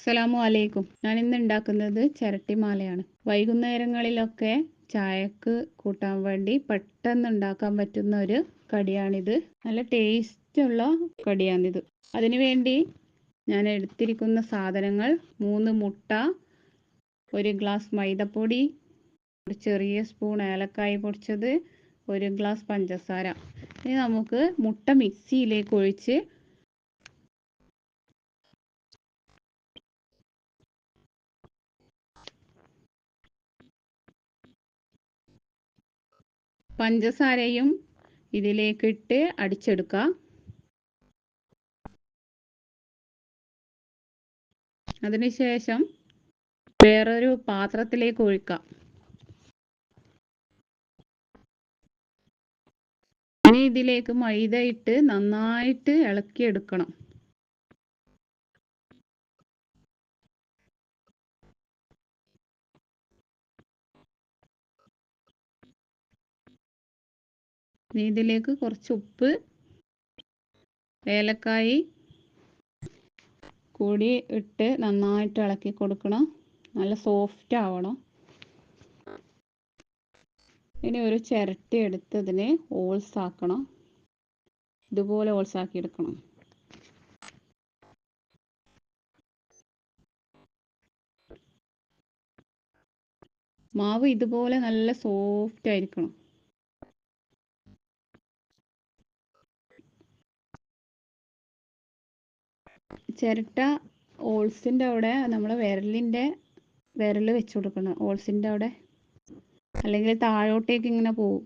അസ്സലാമു അലൈക്കും. ഞാൻ ഇന്ന് ഉണ്ടാക്കുന്നത് ചിരട്ടി ചിരട്ടിമാലയാണ് വൈകുന്നേരങ്ങളിലൊക്കെ ചായക്ക് കൂട്ടാൻ വേണ്ടി പെട്ടെന്ന് ഉണ്ടാക്കാൻ പറ്റുന്ന ഒരു കടിയാണിത്. നല്ല ടേസ്റ്റുള്ള കടിയാണിത്. അതിനു വേണ്ടി ഞാൻ എടുത്തിരിക്കുന്ന സാധനങ്ങൾ മൂന്ന് മുട്ട ഒരു ഗ്ലാസ് മൈദപ്പൊടി ഒരു ചെറിയ സ്പൂൺ ഏലക്കായ പൊടിച്ചത് ഒരു ഗ്ലാസ് പഞ്ചസാര. ഇനി നമുക്ക് മുട്ട മിക്സിയിലേക്ക് ഒഴിച്ച് പഞ്ചസാരയും ഇതിലേക്കിട്ട് അടിച്ചെടുക്കുക അതിനുശേഷം വേറൊരു പാത്രത്തിലേക്ക് ഒഴിക്കാം. ഇനി ഇതിലേക്ക് മൈദ ഇട്ട് നന്നായിട്ട് ഇളക്കിയെടുക്കണം. ഇനി ഇതിലേക്ക് കുറച്ച് ഉപ്പ് ഏലക്കായി കൂടി ഇട്ട് നന്നായിട്ട് ഇളക്കി കൊടുക്കണം. നല്ല സോഫ്റ്റ് ആവണം. ഇനി ഒരു ചിരട്ടി എടുത്ത് ഇതിനെ ഓൾസ് ആക്കണം. ഇതുപോലെ ഓൾസ് ആക്കി എടുക്കണം. മാവ് ഇതുപോലെ നല്ല സോഫ്റ്റ് ആയിരിക്കണം. ചിരട്ട ഓൾസിന്റെ അവിടെ നമ്മൾ വിരലിന്റെ വിരൽ വെച്ച് കൊടുക്കണം. ഓൾസിന്റെ അവിടെ. അല്ലെങ്കിൽ താഴോട്ടേക്ക് ഇങ്ങനെ പോവും.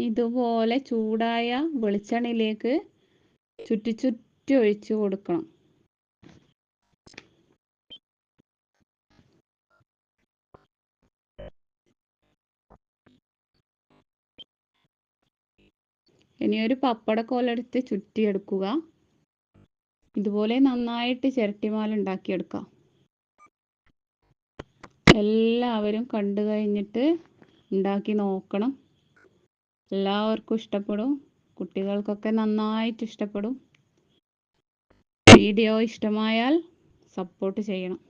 ഇതുപോലെ ചൂടായ വെളിച്ചെണ്ണയിലേക്ക് ചുറ്റി ചുറ്റി ഒഴിച്ച് കൊടുക്കണം ഇനി ഒരു പപ്പട കോലെടുത്ത് ചുറ്റിയെടുക്കുക. ഇതുപോലെ നന്നായിട്ട് ചിരട്ടിമാല ഉണ്ടാക്കിയെടുക്കാം എല്ലാവരും കണ്ടു കഴിഞ്ഞിട്ട് ഉണ്ടാക്കി നോക്കണം. എല്ലാവർക്കും ഇഷ്ടപ്പെടും. കുട്ടികൾക്കൊക്കെ നന്നായിട്ട് ഇഷ്ടപ്പെടും. വീഡിയോ ഇഷ്ടമായാൽ സപ്പോർട്ട് ചെയ്യണം.